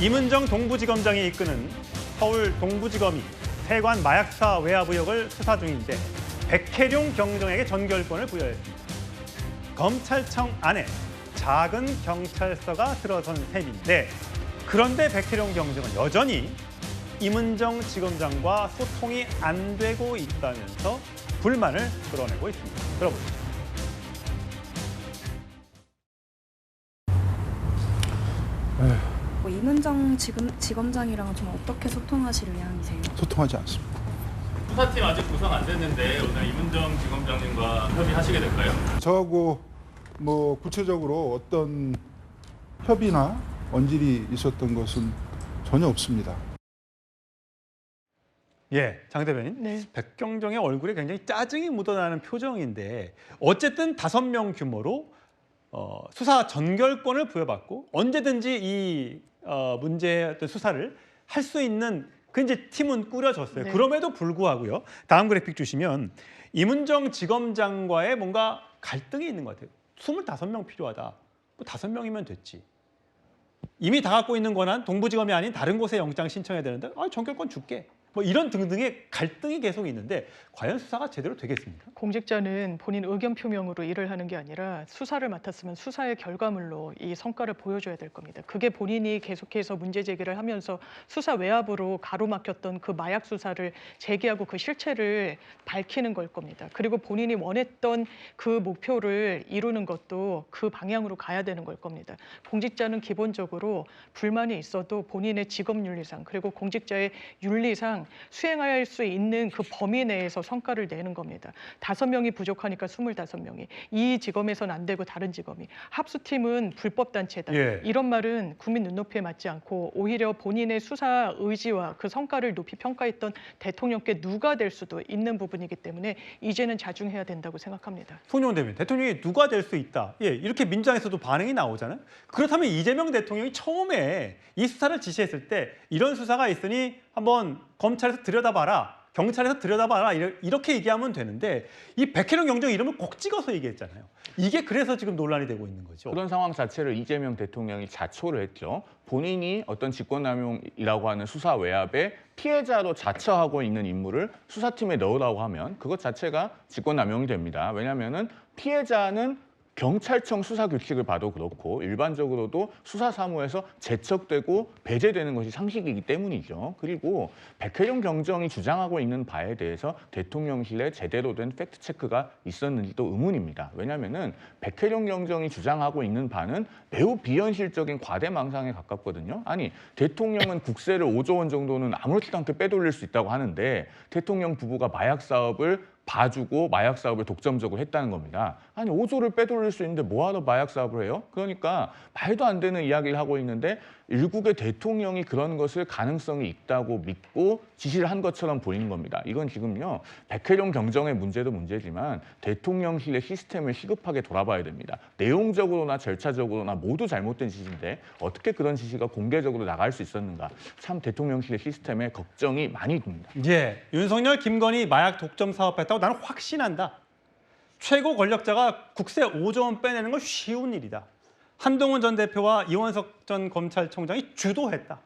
이문정 동부지검장이 이끄는 서울 동부지검이 세관 마약사 의혹을 수사 중인데 백혜룡 경정에게 전결권을 부여했습니다. 검찰청 안에 작은 경찰서가 들어선 셈인데 그런데 백혜룡 경정은 여전히 이문정 지검장과 소통이 안 되고 있다면서 불만을 드러내고 있습니다. 들어보시죠. 뭐 이문정 지금 지검장이랑 좀 어떻게 소통하실 의향이세요? 소통하지 않습니다. 수사팀 아직 구성 안 됐는데 오늘 이문정 지검장님과 협의하시게 될까요? 저하고 뭐 구체적으로 어떤 협의나 언질이 있었던 것은 전혀 없습니다. 예, 장 대변인. 네. 백경정의 얼굴에 굉장히 짜증이 묻어나는 표정인데 어쨌든 다섯 명 규모로 어, 수사 전결권을 부여받고 언제든지 이 어, 문제의 어떤 수사를 할 수 있는 그 이제 팀은 꾸려졌어요. 네. 그럼에도 불구하고요. 다음 그래픽 주시면 이문정 지검장과의 뭔가 갈등이 있는 것 같아요. 25명 필요하다. 뭐 다섯 명이면 됐지. 이미 다 갖고 있는 권한 동부지검이 아닌 다른 곳에 영장 신청해야 되는데 아 전결권 줄게. 뭐 이런 등등의 갈등이 계속 있는데 과연 수사가 제대로 되겠습니까? 공직자는 본인 의견 표명으로 일을 하는 게 아니라 수사를 맡았으면 수사의 결과물로 이 성과를 보여줘야 될 겁니다. 그게 본인이 계속해서 문제 제기를 하면서 수사 외압으로 가로막혔던 그 마약 수사를 재개하고 그 실체를 밝히는 걸 겁니다. 그리고 본인이 원했던 그 목표를 이루는 것도 그 방향으로 가야 되는 걸 겁니다. 공직자는 기본적으로 불만이 있어도 본인의 직업 윤리상 그리고 공직자의 윤리상 수행할 수 있는 그 범위 내에서 성과를 내는 겁니다. 다섯 명이 부족하니까 스물다섯 명이 이 지검에서는 안 되고 다른 지검이 합수팀은 불법 단체다. 예. 이런 말은 국민 눈높이에 맞지 않고 오히려 본인의 수사 의지와 그 성과를 높이 평가했던 대통령께 누가 될 수도 있는 부분이기 때문에 이제는 자중해야 된다고 생각합니다. 손용 대변인 대통령이 누가 될 수 있다. 예, 이렇게 민주당에서도 반응이 나오잖아요. 그렇다면 이재명 대통령이 처음에 이 수사를 지시했을 때 이런 수사가 있으니 한번 검찰에서 들여다봐라. 경찰에서 들여다봐라 이렇게 얘기하면 되는데 이 백혜령 경정 이름을 꼭 찍어서 얘기했잖아요. 이게 그래서 지금 논란이 되고 있는 거죠. 그런 상황 자체를 이재명 대통령이 자초를 했죠. 본인이 어떤 직권남용이라고 하는 수사 외압의 피해자로 자처하고 있는 인물을 수사팀에 넣으라고 하면 그것 자체가 직권남용이 됩니다. 왜냐하면은 피해자는 경찰청 수사 규칙을 봐도 그렇고 일반적으로도 수사 사무에서 제척되고 배제되는 것이 상식이기 때문이죠. 그리고 백혜령 경정이 주장하고 있는 바에 대해서 대통령실에 제대로 된 팩트 체크가 있었는지도 의문입니다. 왜냐하면은 백혜령 경정이 주장하고 있는 바는 매우 비현실적인 과대망상에 가깝거든요. 아니 대통령은 국세를 5조 원 정도는 아무렇지도 않게 빼돌릴 수 있다고 하는데 대통령 부부가 마약 사업을 봐주고 마약 사업을 독점적으로 했다는 겁니다. 아니 5조를 빼돌릴 수 있는데 뭐하러 마약 사업을 해요? 그러니까 말도 안 되는 이야기를 하고 있는데 일국의 대통령이 그런 것을 가능성이 있다고 믿고 지시를 한 것처럼 보이는 겁니다. 이건 지금요 백혜령 경정의 문제도 문제지만 대통령실의 시스템을 시급하게 돌아봐야 됩니다. 내용적으로나 절차적으로나 모두 잘못된 지시인데 어떻게 그런 지시가 공개적으로 나갈 수 있었는가? 참 대통령실의 시스템에 걱정이 많이 듭니다. 예, 윤석열, 김건희 마약 독점 사업했다고 나는 확신한다. 최고 권력자가 국세 5조 원 빼내는 건 쉬운 일이다. 한동훈 전 대표와 이원석 전 검찰총장이 주도했다.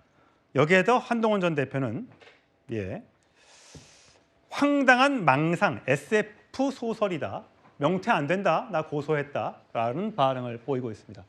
여기에 더 한동훈 전 대표는 예, 황당한 망상 SF 소설이다. 명태 안 된다. 나 고소했다 라는 반응을 보이고 있습니다.